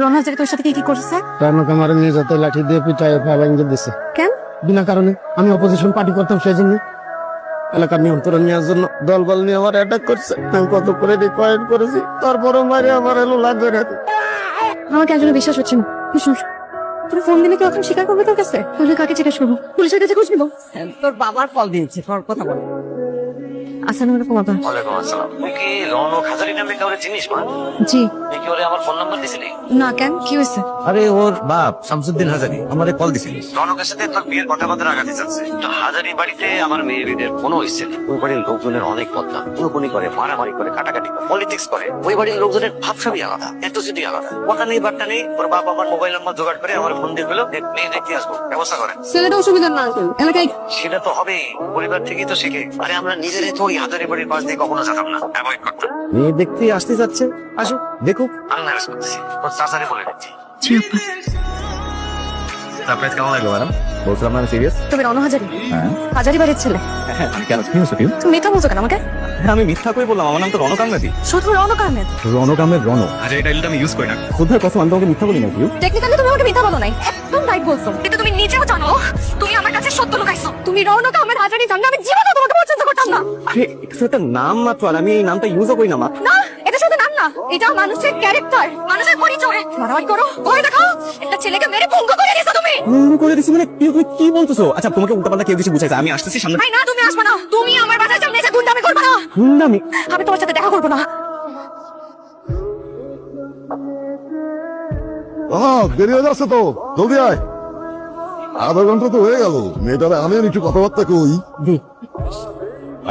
রন হাজারে তোর সাথে কি কি করছে? রানক আমার নিয়ে যাতে লাঠি দিয়ে পিটায় পা ভেঙে দিছে। কেন? বিনা কারণে আমি অপোজিশন পার্টি করতাম সেই জন্য এলাকার নিয়ন্ত্রণ নেওয়ার জন্য দল বল নিয়ে আমার অ্যাটাক করছে। আমি কত করে রিকোয়ার্ড করেছি তারপরও মারে আমার এলো লাগবে না আমাকে একজনের বিশ্বাস হচ্ছে না। তুমি ফোন দিলে কি এখন স্বীকার করবে তোর কাছে? তাহলে কাকে জিজ্ঞেস করব? পুলিশের কাছে খোঁজ নিবো? তোর বাবার কল দিয়েছে তোর কথা বল। আসসালামু আলাইকুম আপা ওয়ালাইকুম আসসালাম। তুই কি রৌনক হাজারি নামে কাউরে চিনিস মা? জি। তুই কি ওরে আমার ফোন নাম্বার দিছিলি না? কেন? কি হয়েছে? আরে ওর বাপ শামসুদ্দিন হাজারি আমারে কল দিছিল রৌনকের সাথে তোর বিয়ের কথাবার্তা আগাতে যাচ্ছে তো হাজারি বাড়িতে আমার মেয়ের বিয়ের কোনো নেই ওই বাড়ির লোকজনের অনেক বদনাম পুরোপুনি করে মারামারি করে কাটাকাটি করে পলিটিক্স করে। ওই বাড়ির লোকজনের ভাবসাবই আলাদা অ্যাট্রোসিটি আলাদা। ওটা নেই বার্তা নেই ওর বাপ আমার মোবাইল নাম্বার জোগাড় করে আমার ফোন দিয়ে দিল মেয়ে দেখতে আসব ব্যবস্থা করে। ছেলেটা অসুবিধা না এলাকায় সেটা তো হবেই পরিবার থেকেই তো শিখে। আরে আমরা নিজেরাই তো ওই বাড়ির পাশ দিয়ে কখনো যেতাম না। অ্যাভয়েড করতাম। মেয়ে দেখতে আসতে যাচ্ছে। আসো দেখুক আমি ম্যানেজ করতেছি। ওর চাচারে বলে দিচ্ছি। সারপ্রাইজ কেমন লাগল ম্যাডাম বলছিলাম না সিরিয়াস তুমি রন হাজারি হ্যাঁ। হাজারি বাড়ির ছেলে আমি কেন? কি হয়েছে তুমি মিথ্যা বলছো কেন আমাকে? হ্যাঁ আমি মিথ্যা করে বললাম? আমার নাম তো রনক আহমেদি শুধু রনক আহমেদ রনক আহমেদ রন আমি ইউজ করি না। খোদার কথা আমি তোমাকে মিথ্যা বলি না কেউ টেকনিক্যালি তুমি আমাকে মিথ্যা বলো নাই। একদম রাইট বলছো। কিন্তু তুমি নিজেও জানো। তুমি আমার কাছে সত্য লুকাইছো। তুমি রৌনক আহমেদ হাজারি জানলে আমি জীবনে তোমাকে এটা একটা নাম মাত্র আর আমি এই নামটা ইউজও করি না মা। না এটা শুধু নাম না এটা মানুষের ক্যারেক্টার মানুষের পরিচয়। মারামারি করো ভয় দেখাও একটা ছেলেকে মেরে পঙ্গু করে দিয়েছ তুমি। হুম করে দিছি মানে কি তুমি কি বলতেছো? আচ্ছা তোমাকে উল্টাপাল্টা কেউ কিছু বুঝাইছে আমি আসতেছি সামনে। ভাই না তুমি আসবে না তুমি আমার বাসার সামনে এসে গুন্ডামি করবে না। না আমি আমি তোমার সাথে দেখা করব না। আহ দেরি হয়ে যাচ্ছে তো জলদি আয়। আধা ঘণ্টা তো হয়ে গেল মেয়েটারে আমি আর একটু কথাবার্তা কই।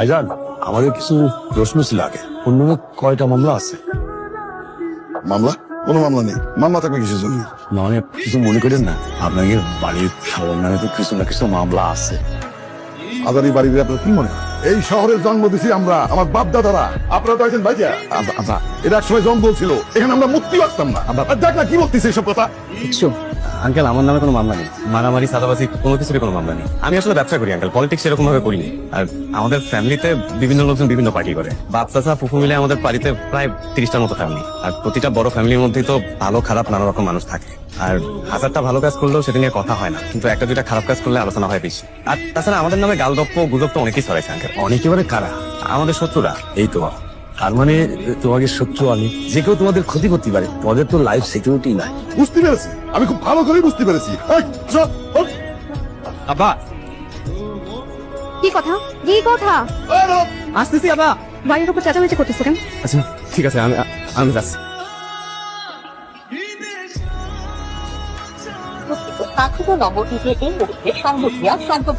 ভাইজান আমাদের কিছু প্রশ্ন ছিল আগে। অন্য কয়টা মামলা আছে? মামলা? কোনো মামলা নেই। মামলা থাকবে কিছু জন্য। না মানে কিছু মনে করেন না? আপনাকে বাড়ির সবার নামে তো কিছু না কিছু মামলা আছে। আদানি বাড়ির আপনার কি মনে হয়? এই শহরে জন্ম দিছি আমরা আমার বাপ দাদারা আপনারা তো আছেন ভাইয়া আব্বা এটা এক সময় জঙ্গল ছিল এখানে আমরা মুক্তি পারতাম না। দেখ না কি বলতেছে এইসব কথা? আঙ্কেল আমার নামে কোনো মামলা নেই। মারামারি সাদাবাজি কোনো কিছুরই কোনো মামলা নেই। আমি আসলে ব্যবসা করি আঙ্কেল। পলিটিক্স এরকম ভাবে করিনি। আর আমাদের ফ্যামিলিতে বিভিন্ন লোকজন বিভিন্ন পার্টি করে। বাপ চাচা ফুফু মিলে আমাদের বাড়িতে প্রায় তিরিশটার মতো ফ্যামিলি আর প্রতিটা বড় ফ্যামিলির মধ্যেই তো ভালো খারাপ নানা রকম মানুষ থাকে। আর হাজারটা ভালো কাজ করলেও সেটা নিয়ে কথা হয় না। কিন্তু একটা দুইটা খারাপ কাজ করলে আলোচনা হয় বেশি। আর তাছাড়া আমাদের নামে গালদপ্প গুজব তো অনেকেই ছড়াইছে আঙ্কেল। অনেকে মানে কারা? আমাদের শত্রুরা এই তো। তার মানে তোমাকে শত্রু আমি। যে কেউ তোমাদের ক্ষতি করতে পারে তোমাদের তো লাইফ সিকিউরিটি নাই। বুঝতে পেরেছি। আমি খুব ভালো করে বুঝতে পেরেছি। আব্বা। কি কথা? কি কথা? আসতেছি আব্বা। বাড়ির উপর চেঁচামেচি করতেছো কেন? আচ্ছা ঠিক আছে আমি আমি যাচ্ছি।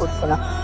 হচ্ছে না।